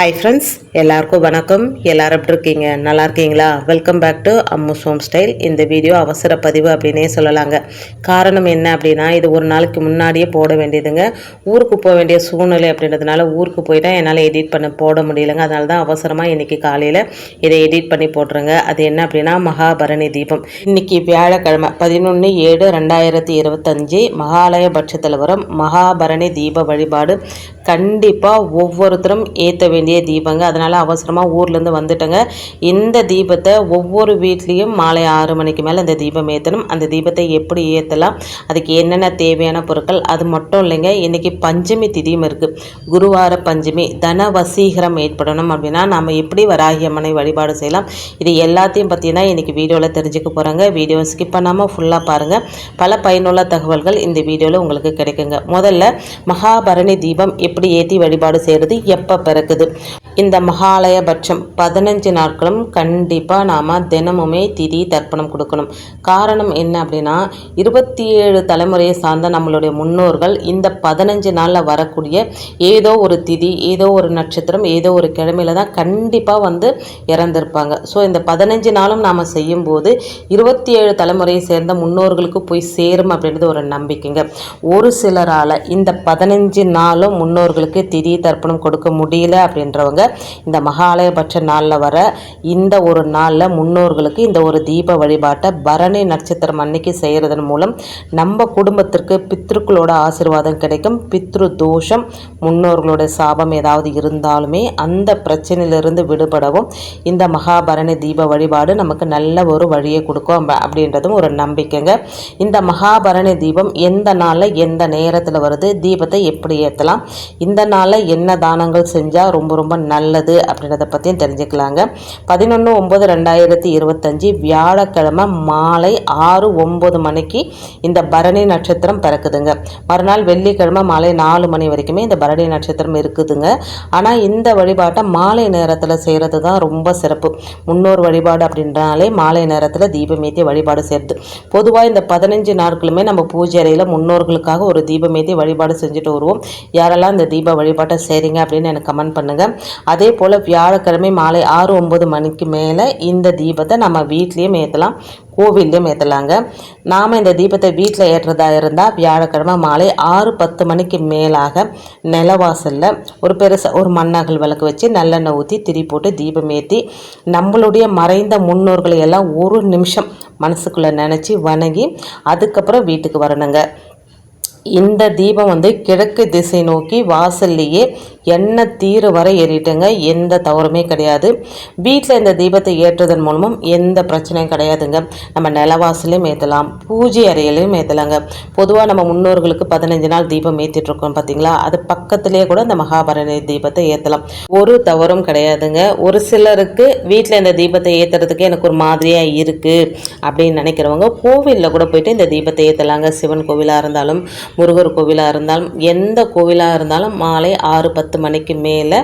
Hi friends எல்லாருக்கும் வணக்கம். எல்லாரும் எப்படி இருக்கீங்க? நல்லா இருக்கீங்களா? Welcome back to Ammu's home style இந்த வீடியோ அவசர பதிவு அப்படின்னே சொல்லலாங்க. காரணம் என்ன அப்படின்னா இது ஒரு நாளைக்கு முன்னாடியே போட வேண்டியதுங்க. ஊருக்கு போக வேண்டிய சூழ்நிலை அப்படின்றதுனால ஊருக்கு போயிட்டா என்னால் எடிட் பண்ண போட முடியலங்க. அதனால தான் அவசரமாக இன்றைக்கி காலையில் இதை எடிட் பண்ணி போட்டுருங்க அது என்ன அப்படின்னா மகாபரணி தீபம். இன்னைக்கு வியாழக்கிழமை பதினொன்று ஏழு ரெண்டாயிரத்தி இருபத்தஞ்சி மகாலய பட்சத்தில் வரும் மகாபரணி தீப வழிபாடு கண்டிப்பாக ஒவ்வொருத்தரும் ஏற்ற வேண்டிய தீபங்க. அதனால் அவசரமாக ஊர்லேருந்து வந்துட்டேங்க. இந்த தீபத்தை ஒவ்வொரு வீட்லேயும் மாலை ஆறு மணிக்கு மேலே இந்த தீபம் ஏற்றணும் அந்த தீபத்தை எப்படி ஏற்றலாம் அதுக்கு என்னென்ன தேவையான பொருட்கள்? அது மட்டும் இல்லைங்க. இன்றைக்கி பஞ்சமி திதியும் இருக்குது குருவார பஞ்சமி தன வசீகரம் ஏற்படணும் அப்படின்னா நம்ம எப்படி வராகி அம்மனை வழிபாடு செய்யலாம்? இது எல்லாத்தையும் பார்த்தீங்கன்னா இன்றைக்கி வீடியோவில் தெரிஞ்சுக்க போகிறாங்க வீடியோ ஸ்கிப் பண்ணாமல் ஃபுல்லாக பாருங்கள் பல பயனுள்ள தகவல்கள் இந்த வீடியோவில் உங்களுக்கு கிடைக்குங்க. முதல்ல மகாபரணி தீபம் எப்படி ஏற்றி வழிபாடு செய்கிறது எப்போ பிறக்குது? இந்த மகாலய பட்சம் பதினஞ்சு நாட்களும் கண்டிப்பாக நாம் தினமுமே திதி தர்ப்பணம் கொடுக்கணும். காரணம் என்ன அப்படின்னா இருபத்தி ஏழு தலைமுறையை சார்ந்த நம்மளுடைய முன்னோர்கள் இந்த பதினஞ்சு நாளில் வரக்கூடிய ஏதோ ஒரு திதி ஏதோ ஒரு நட்சத்திரம் ஏதோ ஒரு கிழமையில தான் கண்டிப்பாக வந்து இறந்திருப்பாங்க. ஸோ இந்த பதினஞ்சு நாளும் நாம் செய்யும்போது இருபத்தி ஏழு தலைமுறையை சேர்ந்த முன்னோர்களுக்கு போய் சேரும் அப்படின்றது ஒரு நம்பிக்கைங்க. ஒரு சிலரால் இந்த பதினஞ்சு நாளும் முன்னோர்களுக்கு திதி தர்ப்பணம் கொடுக்க முடியல அப்படின்னு அப்படின்றவங்க இந்த மகாலயபட்ச நாளில் வர இந்த ஒரு நாளில் முன்னோர்களுக்கு இந்த ஒரு தீப வழிபாட்டை பரணி நட்சத்திரம் அன்னைக்கு செய்கிறதன் மூலம் நம்ம குடும்பத்திற்கு பித்ருக்களோட ஆசீர்வாதம் கிடைக்கும். பித்ரு தோஷம் முன்னோர்களோட சாபம் ஏதாவது இருந்தாலுமே அந்த பிரச்சனையிலிருந்து விடுபடவும் இந்த மகாபரணி தீப வழிபாடு நமக்கு நல்ல ஒரு வழியை கொடுக்கும் அப்படின்றதும் ஒரு நம்பிக்கைங்க. இந்த மகாபரணி தீபம் எந்த நாளில் எந்த நேரத்தில் வருது தீபத்தை எப்படி ஏற்றலாம் இந்த நாளில் என்ன தானங்கள் செஞ்சால் ரொம்ப ரொம்ப ரொம்ப நல்லது அப்படின்றத பற்றியும் தெரிஞ்சுக்கலாங்க. பதினொன்று ஒம்பது ரெண்டாயிரத்தி இருபத்தஞ்சி வியாழக்கிழமை மாலை ஆறு ஒம்பது மணிக்கு இந்த பரணி நட்சத்திரம் பிறக்குதுங்க. மறுநாள் வெள்ளிக்கிழமை மாலை நாலு மணி வரைக்குமே இந்த பரணி நட்சத்திரம் இருக்குதுங்க. ஆனால் இந்த வழிபாட்டை மாலை நேரத்தில் செய்கிறது தான் ரொம்ப சிறப்பு. முன்னோர் வழிபாடு அப்படின்றனாலே மாலை நேரத்தில் தீபமேத்தி வழிபாடு செய்கிறது பொதுவாக இந்த பதினஞ்சு நாட்களுமே நம்ம பூஜை அறையில் முன்னோர்களுக்காக ஒரு தீபம் வழிபாடு செஞ்சுட்டு வருவோம். யாரெல்லாம் இந்த தீப வழிபாட்டை செய்கிறீங்க அப்படின்னு எனக்கு கமெண்ட் பண்ணுங்கள் அதே போல் வியாழக்கிழமை மாலை ஆறு ஒம்பது மணிக்கு மேலே இந்த தீபத்தை நம்ம வீட்லேயும் ஏற்றலாம் கோவில்லையும் ஏற்றலாங்க நாம் இந்த தீபத்தை வீட்டில் ஏற்றுறதா இருந்தால் வியாழக்கிழமை மாலை ஆறு பத்து மணிக்கு மேலாக நிலவாசலில் ஒரு பெருசாக ஒரு மண்ணகல் விளக்கு வச்சு நல்லெண்ணெய் ஊற்றி திரி போட்டு தீபம் ஏற்றி நம்மளுடைய மறைந்த முன்னோர்களை எல்லாம் ஒரு நிமிஷம் மனசுக்குள்ளே நினச்சி வணங்கி அதுக்கப்புறம் வீட்டுக்கு வரணுங்க. இந்த தீபம் வந்து கிழக்கு திசை நோக்கி வாசல்லையே எண்ணெய் தீர வரை ஏறிட்டுங்க. எந்த தவறுமே கிடையாது. வீட்டில் இந்த தீபத்தை ஏற்றுவதன் மூலமும் எந்த பிரச்சனையும் கிடையாதுங்க. நம்ம நிலவாசலையும் ஏற்றலாம் பூஜை அறையிலையும் ஏற்றலாங்க பொதுவாக நம்ம முன்னோர்களுக்கு பதினஞ்சு நாள் தீபம் ஏற்றிட்டுருக்கோம் பார்த்தீங்களா அது பக்கத்துலேயே கூட இந்த மகாபரணி தீபத்தை ஏற்றலாம் ஒரு தவறும் கிடையாதுங்க. ஒரு சிலருக்கு வீட்டில் இந்த தீபத்தை ஏற்றுறதுக்கு எனக்கு ஒரு மாதிரியாக இருக்குது அப்படின்னு நினைக்கிறவங்க கோவிலில் கூட போயிட்டு இந்த தீபத்தை ஏற்றலாங்க சிவன் கோவிலாக இருந்தாலும் முருகர் கோவிலாக இருந்தாலும் எந்த கோவிலாக இருந்தாலும் மாலை ஆறு பத்து பத்து மணிக்கு மேலே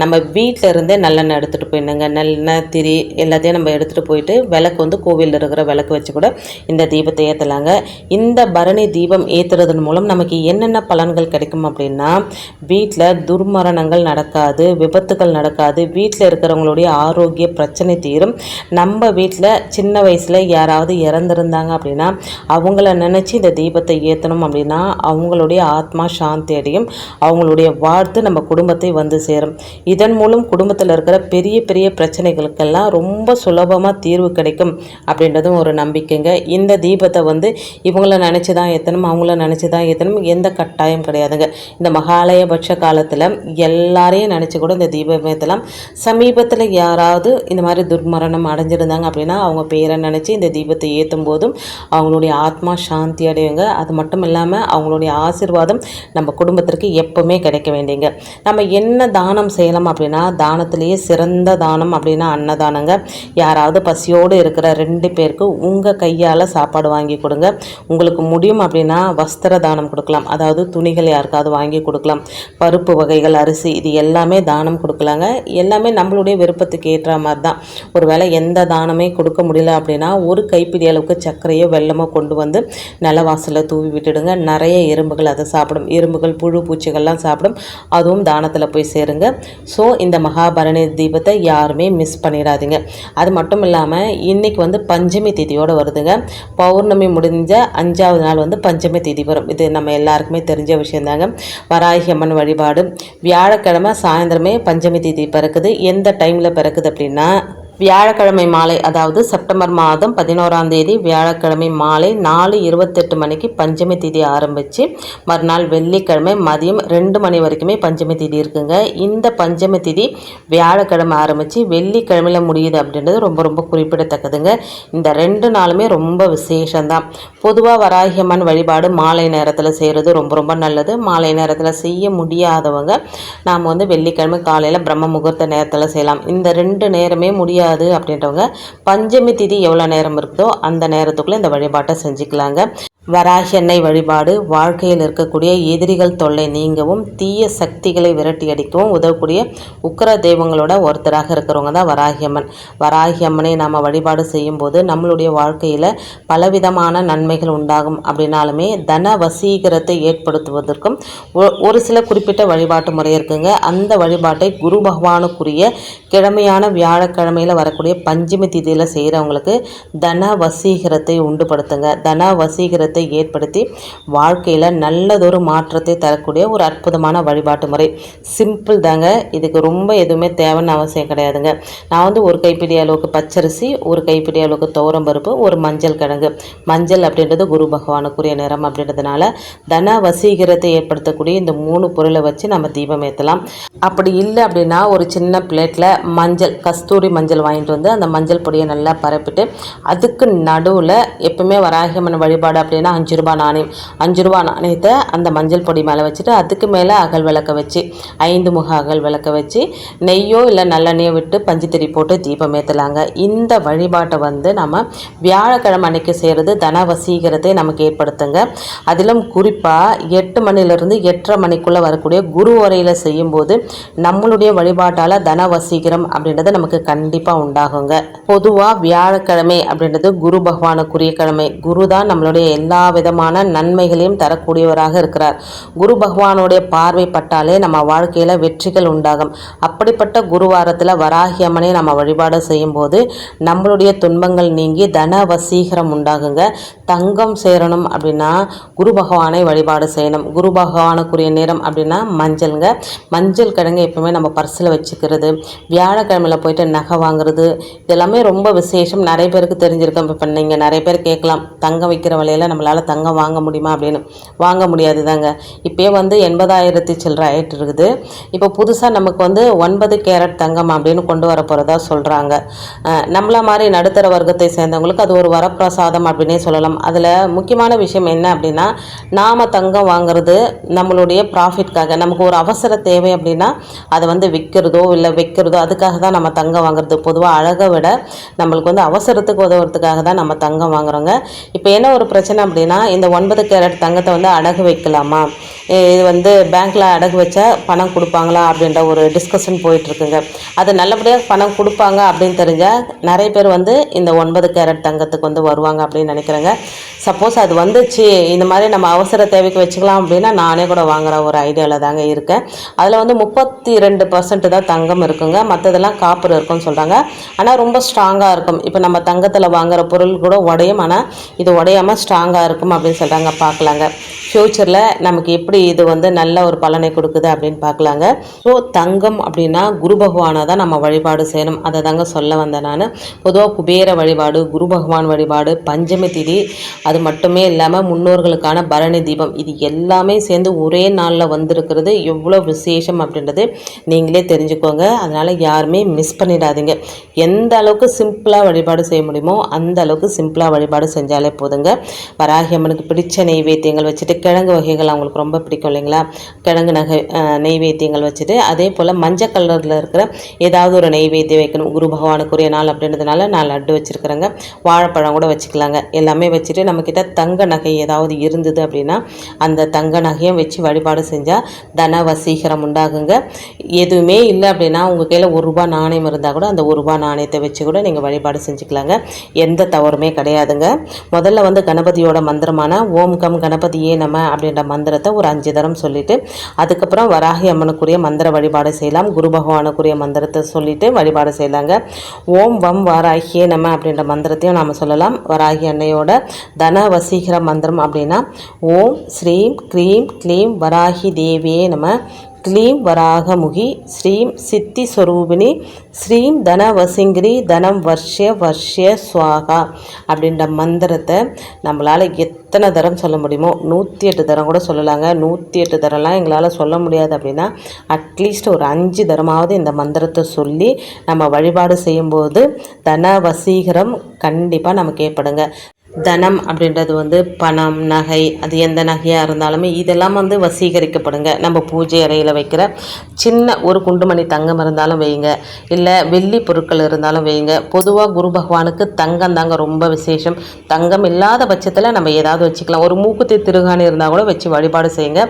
நம்ம வீட்டில் இருந்தே நல்லெண்ணெய் எடுத்துகிட்டு போயிடுங்க. நல்லெண்ணெய் திரி எல்லாத்தையும் நம்ம எடுத்துகிட்டு போயிட்டு விளக்கு வந்து கோவிலில் இருக்கிற விளக்கு வச்சு கூட இந்த தீபத்தை ஏற்றலாங்க இந்த பரணி தீபம் ஏற்றுறதன் மூலம் நமக்கு என்னென்ன பலன்கள் கிடைக்கும் அப்படின்னா வீட்டில் துர்மரணங்கள் நடக்காது விபத்துகள் நடக்காது வீட்டில் இருக்கிறவங்களுடைய ஆரோக்கிய பிரச்சனை தீரும். நம்ம வீட்டில் சின்ன வயசில் யாராவது இறந்துருந்தாங்க அப்படின்னா அவங்கள நினச்சி இந்த தீபத்தை ஏற்றணும் அப்படின்னா அவங்களுடைய ஆத்மா சாந்தி அடையும். அவங்களுடைய வாழ்த்து நம்ம குடும்பத்தை வந்து சேரும். இதன் மூலம் குடும்பத்தில் இருக்கிற பெரிய பெரிய பிரச்சனைகளுக்கெல்லாம் ரொம்ப சுலபமாக தீர்வு கிடைக்கும் அப்படின்றதும் ஒரு நம்பிக்கைங்க. இந்த தீபத்தை வந்து இவங்கள நினச்சி தான் ஏற்றணும் அவங்கள நினச்சி தான் ஏற்றணும் எந்த கட்டாயம் கிடையாதுங்க. இந்த மகாலயபட்ச காலத்தில் எல்லாரையும் நினச்சி கூட இந்த தீபம் ஏற்றலாம் சமீபத்தில் யாராவது இந்த மாதிரி துர்மரணம் அடைஞ்சிருந்தாங்க அப்படின்னா அவங்க பேரை நினச்சி இந்த தீபத்தை ஏற்றும் போதும் அவங்களுடைய ஆத்மா சாந்தி அடையுங்க. அது மட்டும் இல்லாமல் அவங்களுடைய ஆசீர்வாதம் நம்ம குடும்பத்திற்கு எப்பவுமே கிடைக்க வேண்டியங்க. நம்ம என்ன தானம் செய்யலாம் அப்படின்னா தானத்திலேயே சிறந்த தானம் அப்படின்னா அன்னதானங்க. யாராவது பசியோடு இருக்கிற ரெண்டு பேருக்கு உங்கள் கையால் சாப்பாடு வாங்கி கொடுங்க. உங்களுக்கு முடியும் அப்படின்னா வஸ்திர தானம் கொடுக்கலாம். அதாவது துணிகள் யாருக்காவது வாங்கி கொடுக்கலாம். பருப்பு வகைகள் அரிசி இது எல்லாமே தானம் கொடுக்கலாங்க. எல்லாமே நம்மளுடைய விருப்பத்துக்கு ஏற்ற மாதிரி தான் ஒருவேளை எந்த தானமே கொடுக்க முடியல அப்படின்னா ஒரு கைப்பிடி அளவுக்கு சர்க்கரையோ வெள்ளமோ கொண்டு வந்து நிலவாசலில் தூவி விட்டுடுங்க. நிறைய எறும்புகள் அதை சாப்பிடும். எறும்புகள் புழு பூச்சிகள்லாம் சாப்பிடும். அதுவும் தானத்தில் போய் சேருங்க. ஸோ இந்த மகாபரணி தீபத்தை யாருமே மிஸ் பண்ணிடாதீங்க. அது மட்டும் இல்லாமல் இன்றைக்கி வந்து பஞ்சமி திதியோடு வருதுங்க. பௌர்ணமி முடிஞ்ச அஞ்சாவது நாள் வந்து பஞ்சமி திதி வரும். இது நம்ம எல்லாருக்குமே தெரிஞ்ச விஷயந்தாங்க. வராகி அம்மன் வழிபாடு. வியாழக்கிழமை சாயந்தரமே பஞ்சமி திதி பிறக்குது. எந்த டைமில் பிறக்குது அப்படின்னா வியாழக்கிழமை மாலை அதாவது செப்டம்பர் மாதம் பதினோராம் தேதி வியாழக்கிழமை மாலை நாலு இருபத்தெட்டு மணிக்கு பஞ்சமி திதி ஆரம்பித்து மறுநாள் வெள்ளிக்கிழமை மதியம் ரெண்டு மணி வரைக்குமே பஞ்சமி திதி இருக்குங்க. இந்த பஞ்சமி திதி வியாழக்கிழமை ஆரம்பித்து வெள்ளிக்கிழமையில் முடியுது அப்படின்றது ரொம்ப ரொம்ப குறிப்பிடத்தக்கதுங்க. இந்த ரெண்டு நாளுமே ரொம்ப விசேஷம்தான். பொதுவாக வராகியம்மன் வழிபாடு மாலை நேரத்தில் செய்கிறது ரொம்ப ரொம்ப நல்லது. மாலை நேரத்தில் செய்ய முடியாதவங்க நாம் வந்து வெள்ளிக்கிழமை காலையில் பிரம்ம முகூர்த்த நேரத்தில் செய்யலாம். இந்த ரெண்டு நேரமே முடியாது முடியாது அப்படின்றவங்க பஞ்சமி திதி எவ்வளோ நேரம் இருக்குதோ அந்த நேரத்துக்குள்ளே இந்த வழிபாட்டை செஞ்சுக்கலாங்க. வராகி எண்ணெய் வழிபாடு. வாழ்க்கையில் இருக்கக்கூடிய எதிரிகள் தொல்லை நீங்கவும் தீய சக்திகளை விரட்டி அடிக்கவும் உதவக்கூடிய உக்கர தெய்வங்களோட ஒருத்தராக இருக்கிறவங்க தான் வராகி அம்மன். வராகி அம்மனை நாம் வழிபாடு செய்யும்போது நம்மளுடைய வாழ்க்கையில் பலவிதமான நன்மைகள் உண்டாகும் அப்படின்னாலுமே தன வசீகரத்தை ஏற்படுத்துவதற்கும் ஒரு சில குறிப்பிட்ட வழிபாட்டு முறை இருக்குங்க. அந்த வழிபாட்டை குரு பகவானுக்குரிய கிழமையான வியாழக்கிழமையில் வரக்கூடிய பஞ்சமி திதியில் செய்கிறவங்களுக்கு தன வசீகரத்தை உண்டுபடுத்துங்க. தன வசீகரத்தை மாற்றத்தை ஏற்படுத்தி வாழ்க்கையில் நல்லதொரு மாற்றத்தை தரக்கூடிய ஒரு அற்புதமான வழிபாட்டு முறை. சிம்பிள் தாங்க. இதுக்கு ரொம்ப எதுவுமே தேவைன்னு அவசியம் கிடையாதுங்க. நான் வந்து ஒரு கைப்பிடி அளவுக்கு பச்சரிசி ஒரு கைப்பிடி அளவுக்கு துவரம்பருப்பு ஒரு மஞ்சள் கிழங்கு. மஞ்சள் அப்படின்றது குரு பகவானுக்குரிய நிறம் அப்படின்றதுனால தன வசீகரத்தை ஏற்படுத்தக்கூடிய இந்த மூணு பொருளை வச்சு நம்ம தீபம் ஏற்றலாம் அப்படி இல்லை அப்படின்னா ஒரு சின்ன பிளேட்டில் மஞ்சள் கஸ்தூரி மஞ்சள் வாங்கிட்டு வந்து அந்த மஞ்சள் பொடியை நல்லா பரப்பிட்டு அதுக்கு நடுவில் எப்பவுமே வராகியம்மன் வழிபாடு அப்படின்னு இல்லைன்னா அஞ்சு ரூபா நாணயம் அஞ்சு ரூபா நாணயத்தை அந்த மஞ்சள் பொடி மேலே வச்சுட்டு அதுக்கு மேலே அகல் விளக்க வச்சு ஐந்து முக அகல் விளக்க வச்சு நெய்யோ இல்லை நல்லெண்ணெயோ விட்டு பஞ்சுத்திரி போட்டு தீபம் ஏற்றலாங்க இந்த வழிபாட்டை வந்து நம்ம வியாழக்கிழமை அன்னைக்கு செய்கிறது தன வசீகரத்தை நமக்கு ஏற்படுத்துங்க. அதிலும் குறிப்பாக எட்டு மணிலேருந்து எட்டரை மணிக்குள்ளே வரக்கூடிய குரு உரையில் செய்யும்போது நம்மளுடைய வழிபாட்டால் தன வசீகரம் அப்படின்றது நமக்கு கண்டிப்பாக உண்டாகுங்க. பொதுவாக வியாழக்கிழமை அப்படின்றது குரு பகவானுக்குரிய கிழமை. குரு தான் நம்மளுடைய எல்லா எல்லா விதமான நன்மைகளையும் தரக்கூடியவராக இருக்கிறார். குரு பகவானுடைய பார்வை பட்டாலே நம்ம வாழ்க்கையில் வெற்றிகள் உண்டாகும். அப்படிப்பட்ட குருவாரத்தில் வராகி அம்மனை நம்ம வழிபாடு செய்யும்போது நம்மளுடைய துன்பங்கள் நீங்கி தன வசீகரம் உண்டாகுங்க. தங்கம் சேரணும் அப்படின்னா குரு பகவானை வழிபாடு செய்யணும். குரு பகவானுக்குரிய நேரம் அப்படின்னா மஞ்சள்ங்க. மஞ்சள் கிழங்கு எப்பவுமே நம்ம பர்சில் வச்சுக்கிறது. வியாழக்கிழமையில் போயிட்டு நகை வாங்குறது. இதெல்லாமே ரொம்ப விசேஷம். நிறைய பேருக்கு தெரிஞ்சிருக்கோம். இப்போ நீங்கள் நிறைய பேர் கேட்கலாம். தங்கம் வைக்கிற வழியில் நம்ம நம்மளால் தங்கம் வாங்க முடியுமா அப்படின்னு? வாங்க முடியாது தாங்க இப்போயே வந்து எண்பதாயிரத்தி சில்லற ஆகிட்டு இருக்குது. இப்போ புதுசாக நமக்கு வந்து ஒன்பது கேரட் தங்கம் அப்படின்னு கொண்டு வர போகிறதா சொல்கிறாங்க நம்மள மாதிரி நடுத்தர வர்க்கத்தை சேர்ந்தவங்களுக்கு அது ஒரு வரப்பிரசாதம் அப்படின்னே சொல்லலாம். அதில் முக்கியமான விஷயம் என்ன அப்படின்னா நாம் தங்கம் வாங்குறது நம்மளுடைய ப்ராஃபிட்காக நமக்கு ஒரு அவசர தேவை அப்படின்னா அதை வந்து விற்கிறதோ இல்லை வைக்கிறதோ அதுக்காக தான் நம்ம தங்கம் வாங்குறது. பொதுவாக அழகை விட நம்மளுக்கு வந்து அவசரத்துக்கு உதவுறதுக்காக தான் நம்ம தங்கம் வாங்குறோங்க. இப்போ என்ன ஒரு பிரச்சனை அப்படின்னா இந்த ஒன்பது கேரட் தங்கத்தை வந்து அடகு வைக்கலாமா? இது வந்து பேங்க்கில் அடகு வச்சா பணம் கொடுப்பாங்களா அப்படின்ற ஒரு டிஸ்கஷன் போயிட்டுருக்குங்க. அது நல்லபடியாக பணம் கொடுப்பாங்க அப்படின்னு தெரிஞ்சால் நிறைய பேர் வந்து இந்த ஒன்பது கேரட் தங்கத்துக்கு வந்து வருவாங்க அப்படின்னு நினைக்கிறேங்க. சப்போஸ் அது வந்துச்சு இந்த மாதிரி நம்ம அவசர தேவைக்கு வச்சுக்கலாம் அப்படின்னா நானே கூட வாங்குகிற ஒரு ஐடியாவில் தாங்க இருக்கேன். அதில் வந்து முப்பத்தி ரெண்டு பர்சன்ட் தான் தங்கம் இருக்குங்க. மற்றதெல்லாம் காப்பர் இருக்கும்னு சொல்கிறாங்க ஆனால் ரொம்ப ஸ்ட்ராங்காக இருக்கும். இப்போ நம்ம தங்கத்தில் வாங்குகிற பொருள் கூட உடையும். ஆனால் இது உடையாமல் ஸ்ட்ராங்காக இருக்கும் அப்படின்னு சொல்கிறாங்க பார்க்கலாங்க. ஃப்யூச்சரில் நமக்கு எப்படி எப்படி இது வந்து நல்ல ஒரு பலனை கொடுக்குது அப்படின்னு பார்க்கலாங்க. ஸோ தங்கம் அப்படின்னா குரு பகவானை தான் நம்ம வழிபாடு செய்யணும். அதை தாங்க சொல்ல வந்தேன் நான். பொதுவாக குபேர வழிபாடு குரு பகவான் வழிபாடு பஞ்சமி திதி அது மட்டுமே இல்லாமல் முன்னோர்களுக்கான பரணி தீபம் இது எல்லாமே சேர்ந்து ஒரே நாளில் வந்திருக்கிறது. எவ்வளோ விசேஷம் அப்படின்றது நீங்களே தெரிஞ்சுக்கோங்க. அதனால் யாருமே மிஸ் பண்ணிடாதீங்க. எந்த அளவுக்கு சிம்பிளாக வழிபாடு செய்ய முடியுமோ அந்த அளவுக்கு சிம்பிளாக வழிபாடு செஞ்சாலே போதுங்க. வராகி அம்மனுக்கு பிடிச்ச நெய்வேத்தியங்கள் வச்சுட்டு கிழங்கு வகைகள் அவங்களுக்கு ரொம்ப பிடிக்கும் இல்லைங்களா? கிழங்கு நகை நெய்வேத்தியங்கள் வச்சுட்டு அதே போல் மஞ்சள் கலரில் இருக்கிற ஏதாவது ஒரு நெய்வேத்தியம் வைக்கணும். குரு பகவானுக்குரிய நாள் அப்படின்றதுனால நான் லட்டு வச்சுருக்குறேங்க. வாழைப்பழம் கூட வச்சுக்கலாங்க. எல்லாமே வச்சுட்டு நம்மக்கிட்ட தங்க நகை ஏதாவது இருந்தது அப்படின்னா அந்த தங்க நகையும் வச்சு வழிபாடு செஞ்சால் தன வசீகரம் உண்டாகுங்க. எதுவுமே இல்லை அப்படின்னா உங்கள் கையில் ஒரு ரூபா நாணயம் இருந்தால் கூட அந்த ஒரு ரூபா நாணயத்தை வச்சு கூட நீங்கள் வழிபாடு செஞ்சுக்கலாங்க. எந்த தவறுமே கிடையாதுங்க. முதல்ல வந்து கணபதியோட மந்திரமான ஓம் கம் கணபதியே நம்ம அப்படின்ற மந்திரத்தை ஒரு அஞ்சு தரம் சொல்லிட்டு அதுக்கப்புறம் வராகி அம்மனுக்குரிய மந்திர வழிபாடு செய்யலாம். குரு பகவானுக்குரிய மந்திரத்தை சொல்லிட்டு வழிபாடு செய்யலாங்க. ஓம் வம் வராகியே நம்ம அப்படின்ற மந்திரத்தையும் நாம் சொல்லலாம். வராகி அன்னையோட தன வசீகர மந்திரம் அப்படின்னா ஓம் ஸ்ரீம் க்ரீம் க்ளீம் வராகி தேவியே நம்ம க்ளீம் வராகமுகி ஸ்ரீம் சித்தி ஸ்வரூபிணி ஸ்ரீம் தன வசிங்கிரி தனம் வர்ஷ வர்ஷ சுவாகா அப்படின்ற மந்திரத்தை நம்மளால் எத்தனை தரம் சொல்ல முடியுமோ நூற்றி எட்டு தரம் கூட சொல்லலாங்க. நூற்றி எட்டு தரம்லாம் எங்களால் சொல்ல முடியாது அப்படின்னா அட்லீஸ்ட் ஒரு அஞ்சு தரமாவது இந்த மந்திரத்தை சொல்லி நம்ம வழிபாடு செய்யும்போது தன வசீகரம் கண்டிப்பாக நமக்கு ஏற்படுங்க. தனம் அப்படின்றது வந்து பணம் நகை அது எந்த நகையாக இருந்தாலுமே இதெல்லாம் வந்து வசீகரிக்கப்படுங்க. நம்ம பூஜை அறையில் வைக்கிற சின்ன ஒரு குண்டுமணி தங்கம் இருந்தாலும் வைங்க இல்லை வெள்ளி பொருட்கள் இருந்தாலும் வைங்க பொதுவாக குரு பகவானுக்கு தங்கம் தாங்க ரொம்ப விசேஷம். தங்கம் இல்லாத பட்சத்தில் நம்ம ஏதாவது வச்சுக்கலாம். ஒரு மூக்குத்தி திருகாணி இருந்தால் கூட வச்சு வழிபாடு செய்யுங்க.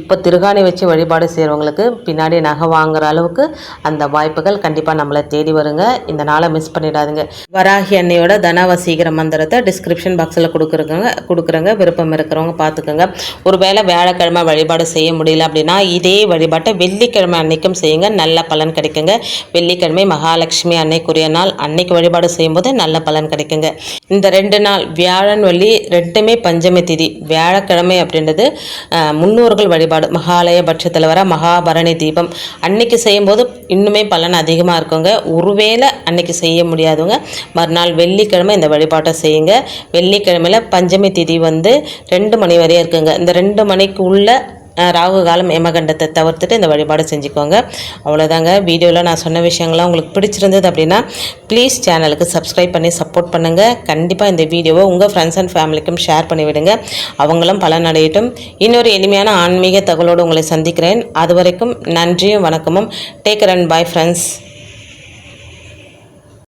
இப்போ திருகாணி வச்சு வழிபாடு செய்கிறவங்களுக்கு பின்னாடி நகை வாங்குற அளவுக்கு அந்த வாய்ப்புகள் கண்டிப்பாக நம்மளை தேடி வருங்க. இந்த நாளை மிஸ் பண்ணிடாதுங்க. வராகி அன்னையோட தன வசீகர மந்திரத்தை டிஸ்கிரிப்ஷன் பாக்ஸில் கொடுக்குறங்க கொடுக்குறங்க விருப்பம் இருக்கிறவங்க பார்த்துக்கோங்க. ஒருவேளை வியாழக்கிழமை வழிபாடு செய்ய முடியல அப்படின்னா இதே வழிபாட்டை வெள்ளிக்கிழமை அன்னைக்கும் செய்யுங்க. நல்ல பலன் கிடைக்குங்க. வெள்ளிக்கிழமை மகாலட்சுமி அன்னைக்குரிய நாள். அன்னைக்கு வழிபாடு செய்யும்போது நல்ல பலன் கிடைக்குங்க. இந்த ரெண்டு நாள் வியாழன் வெள்ளி ரெண்டுமே பஞ்சமி திதி. வியாழக்கிழமை அப்படின்றது முன்னோர்கள் வழிபாடு. மகாலய பட்சத்தில் வர மகாபரணி தீபம். அன்னைக்கு செய்யும்போது இன்னுமே பலன் அதிகமாக இருக்குங்க. ஒருவேளை அன்னைக்கு செய்ய முடியாதவங்க மறுநாள் வெள்ளிக்கிழமை இந்த வழிபாட்டை செய்யுங்க. வெள்ளிக்கிழமையில் பஞ்சமி திதி வந்து ரெண்டு மணி வரையும் இருக்குங்க. இந்த ரெண்டு மணிக்கு உள்ள ராகு காலம் எமகண்டத்தை தவிர்த்துட்டு இந்த வழிபாடு செஞ்சுக்கோங்க. அவ்வளோதாங்க வீடியோவில் நான் சொன்ன விஷயங்கள்லாம் உங்களுக்கு பிடிச்சிருந்தது அப்படின்னா ப்ளீஸ் சேனலுக்கு சப்ஸ்கிரைப் பண்ணி சப்போர்ட் பண்ணுங்கள் கண்டிப்பாக இந்த வீடியோவை உங்கள் ஃப்ரெண்ட்ஸ் அண்ட் ஃபேமிலிக்கும் ஷேர் பண்ணி விடுங்க. அவங்களும் பலன் அடையட்டும். இன்னொரு எளிமையான ஆன்மீக தகவலோடு உங்களை சந்திக்கிறேன். அது வரைக்கும் நன்றியும் வணக்கமும். Take and bye friends